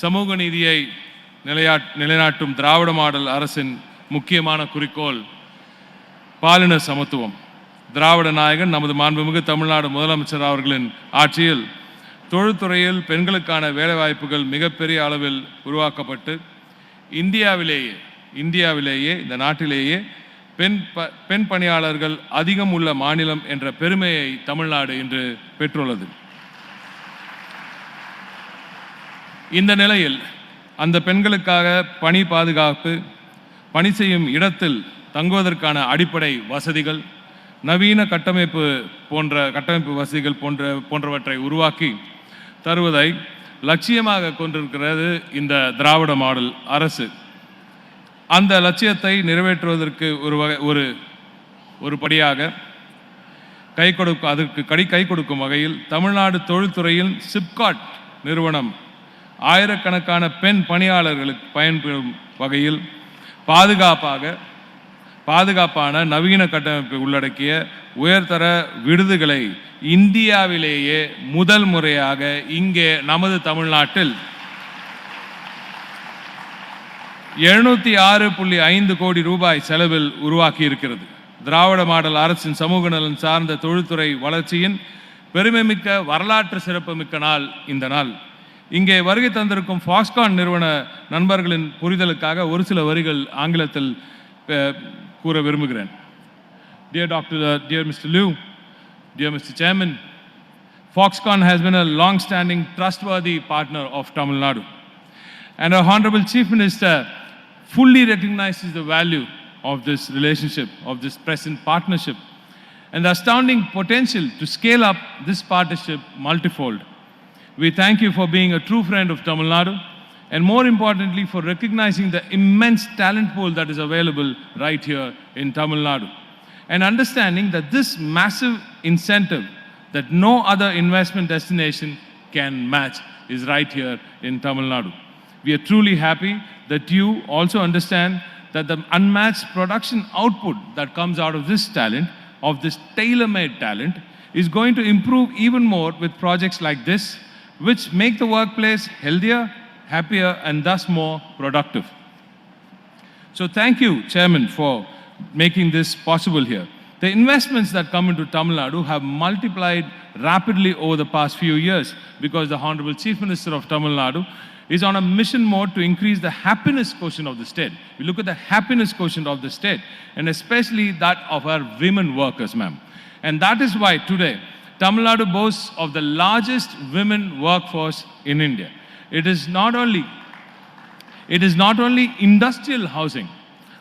சமூக நீதியை நிலையா நிலைநாட்டும் திராவிட மாடல் அரசின் முக்கியமான குறிக்கோள் பாலின சமத்துவம். திராவிட நாயகன் நமது மாண்புமிகு தமிழ்நாடு முதலமைச்சர் அவர்களின் ஆட்சியில் தொழில்துறையில் பெண்களுக்கான வேலைவாய்ப்புகள் மிகப்பெரிய அளவில் உருவாக்கப்பட்டு இந்தியாவிலேயே இந்தியாவிலேயே இந்த நாட்டிலேயே பெண் ப பெண் பணியாளர்கள் அதிகம் உள்ள மாநிலம் என்ற பெருமையை தமிழ்நாடு இன்று பெற்றுள்ளது. இந்த நிலையில் அந்த பெண்களுக்காக பணி பாதுகாப்பு பணி செய்யும் இடத்தில் தங்குவதற்கான அடிப்படை வசதிகள் நவீன கட்டமைப்பு போன்ற கட்டமைப்பு வசதிகள் போன்ற போன்றவற்றை உருவாக்கி தருவதை லட்சியமாக கொண்டிருக்கிறது இந்த திராவிட மாடல் அரசு. அந்த லட்சியத்தை நிறைவேற்றுவதற்கு ஒரு வகை ஒரு ஒரு படியாக கை கொடுக்கும் அதற்கு கடி கை கொடுக்கும் வகையில் தமிழ்நாடு தொழில்துறையில் சிப்காட் நிறுவனம் ஆயிரக்கணக்கான பெண் பணியாளர்களுக்கு பயன்பெறும் வகையில் பாதுகாப்பாக பாதுகாப்பான நவீன கட்டமைப்பை உள்ளடக்கிய உயர்தர விருதுகளை இந்தியாவிலேயே முதல் முறையாக இங்கே நமது தமிழ்நாட்டில் எழுநூத்தி ஆறு புள்ளி ஐந்து கோடி ரூபாய் செலவில் உருவாக்கி இருக்கிறது திராவிட மாடல் அரசின் சமூக நலன் சார்ந்த தொழில்துறை வளர்ச்சியின் பெருமைமிக்க வரலாற்று சிறப்புமிக்க நாள் இந்த நாள். இங்கே வருகை தந்திருக்கும் ஃபாக்ஸ்கான் நிறுவன நண்பர்களின் புரிதலுக்காக ஒரு சில வரிகள் ஆங்கிலத்தில் அஹ், கூற விரும்புகிறேன் dear doctor dear mister Liu dear mister chairman Foxconn has been a long-standing, trustworthy partner of Tamil Nadu. And our Honorable Chief Minister fully recognizes the value of this relationship, of this present partnership, and the astounding potential to scale up this partnership multifold. We thank you for being a true friend of Tamil Nadu, and more importantly, for recognizing the immense talent pool that is available right here in Tamil Nadu, and understanding that this massive incentive that no other investment destination can match is right here in Tamil Nadu. We are truly happy that you also understand that the unmatched production output that comes out of this talent, of this tailor made talent, is going to improve even more with projects like this, which make the workplace healthier, happier, and thus more productive. So thank you, Chairman, for making this possible here. The investments that come into Tamil Nadu have multiplied rapidly over the past few years because the Honorable Chief Minister of Tamil Nadu is on a mission mode to increase the happiness quotient of the state. We look at the happiness quotient of the state and especially that of our women workers, ma'am. And that is why today Tamil Nadu boasts of the largest women workforce in India. It is not only it is not only industrial housing.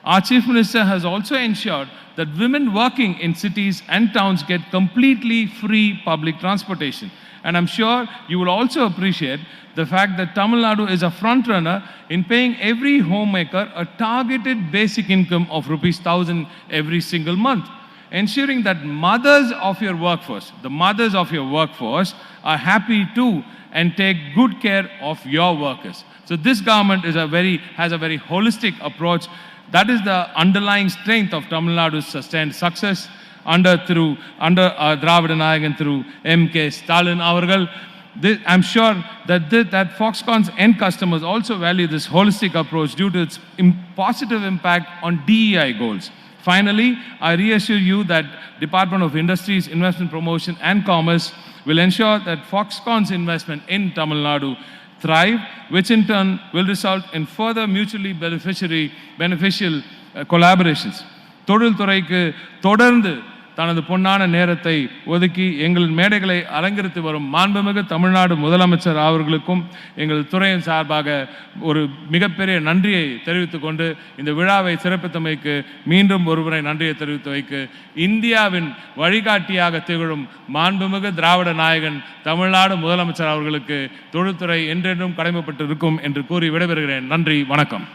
Our Chief Minister has also ensured that women working in cities and towns get completely free public transportation. And I'm sure you will also appreciate the fact that Tamil Nadu is a frontrunner in paying every homemaker a targeted basic income of rupees 1000 every single month ensuring that mothers of your workforce, the mothers of your workforce, are happy too and take good care of your workers. So this government is a very has a very holistic approach. That is the underlying strength of Tamil Nadu's sustained success under through under uh, Dravida Nayagan through MK Stalin Avargal. This, I'm sure that that Foxconn's end customers also value this holistic approach due to its positive impact on DEI goals. Finally, I reassure you that Department of Industries, Investment Promotion and Commerce will ensure that Foxconn's investment in Tamil Nadu thrive, which in turn will result in further mutually beneficiary, beneficial uh, collaborations. தொழில்துறைக்கு தொடர்ந்து தனது பொன்னான நேரத்தை ஒதுக்கி எங்களின் மேடைகளை அலங்கரித்து வரும் மாண்புமிகு தமிழ்நாடு முதலமைச்சர் அவர்களுக்கும் எங்கள் துறையின் சார்பாக ஒரு மிகப்பெரிய நன்றியை தெரிவித்துக் கொண்டு இந்த விழாவை சிறப்பித்தமைக்கு மீண்டும் ஒருமுறை நன்றியை தெரிவித்து வைக்கு இந்தியாவின் வழிகாட்டியாக திகழும் மாண்புமிகு திராவிட நாயகன் தமிழ்நாடு முதலமைச்சர் அவர்களுக்கு தொழில்துறை என்றென்றும் கடமைப்பட்டு இருக்கும் என்று கூறி விடைபெறுகிறேன். நன்றி வணக்கம்.